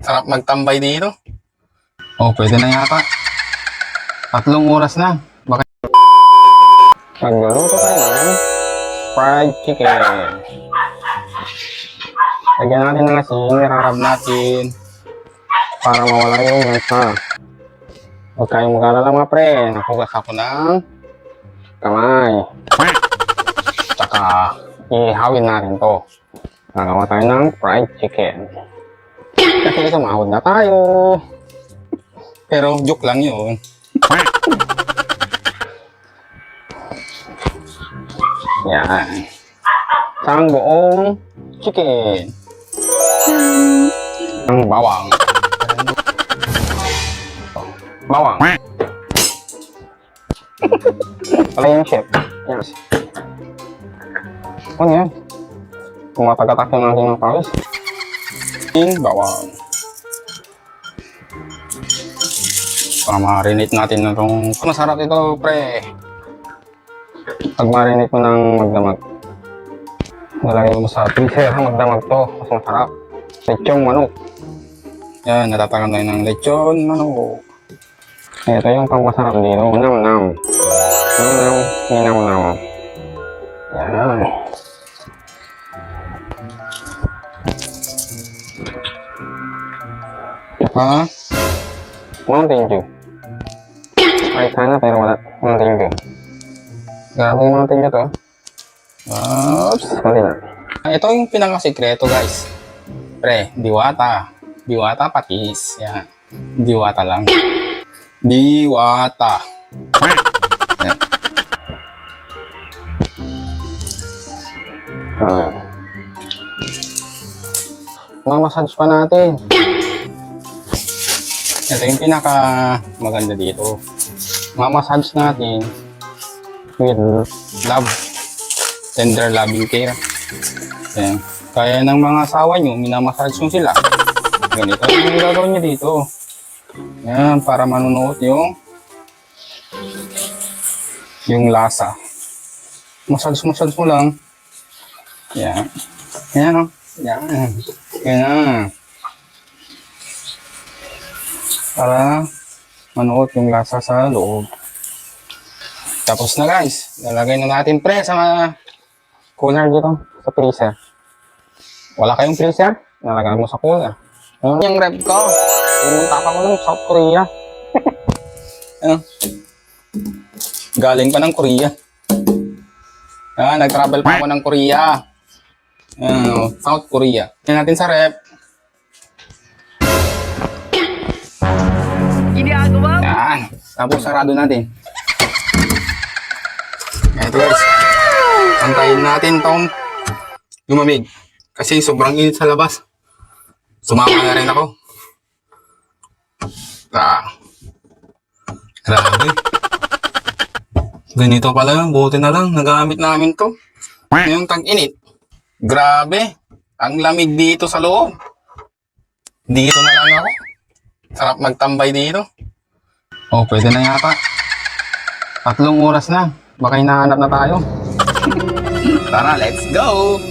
Sarap magtambay dito. Oh, pwede na yata. Tatlong oras na. Baka... Magluluto tayo ng fried chicken. Lagyan natin ng asin, Harap natin. para mawala yung gasa. Huwag kayong mag-alala mga pre. Nakugas ako ng kamay. Tsaka, ihawin natin to. Gagawa tayo ng fried chicken. Kasi sumahod na tayo. Pero joke lang yun. Yan. Isang buong chicken. Ang bawang. Bawang. Pala yung chef. Yes. Ano yan? Tumatagatak yung aking pawis. Yung bawang. Para marinate natin na itong... Masarap ito, pre. Pag marinate mo ng magdamag, nalagay mo sa freezer magdamag to. Mas masarap. Lechong manok. Yan, natatakan tayo ng lechon, manok. Ito yung pangmasarap dito. Nam nam. Nam Ha? Mountain Dew. Ay, sana pero wala. Mountain Dew. Grabe yung Mountain Dew to. Oops. Hindi na. Ito yung pinakasikreto, guys. Pre, diwata. Diwata patis. Yan. Diwata lang. Diwata. Yan. Ah. Mamassage pa natin. Ito yung pinaka maganda dito. Mamassage natin with love. Tender loving care. Yan. Kaya ng mga asawa nyo, minamassage nyo sila. Ganito yung gagawin nyo dito. Yan, para manunuot yung yung lasa. Massage-massage mo lang. Yan. Yan, o. Yan. Yan. Para manuot yung lasa sa loob. Tapos na guys. Lalagay na natin pre sa mga Cooler dito. Sa freezer. Wala kayong freezer? Nalagay mo sa cooler. Ano yung rep ko? Pumunta pa ko ng South Korea. Ano? Galing pa ng Korea. Ah, nag-travel pa ako ng Korea. Ano, South Korea. Tingnan natin sa rep. Yan. Tapos sarado natin. Ito guys. Antayin natin tong lumamig. Kasi sobrang init sa labas. Sumama na rin ako. Ah. Grabe. Ganito pala yun. Buti na lang. Nagamit namin to. Ngayong tag-init. Grabe. Ang lamig dito sa loob. Dito na lang ako. Sarap magtambay dito. Oh, pwede na yata. Tatlong oras na. Baka hinahanap na tayo. Tara, let's go!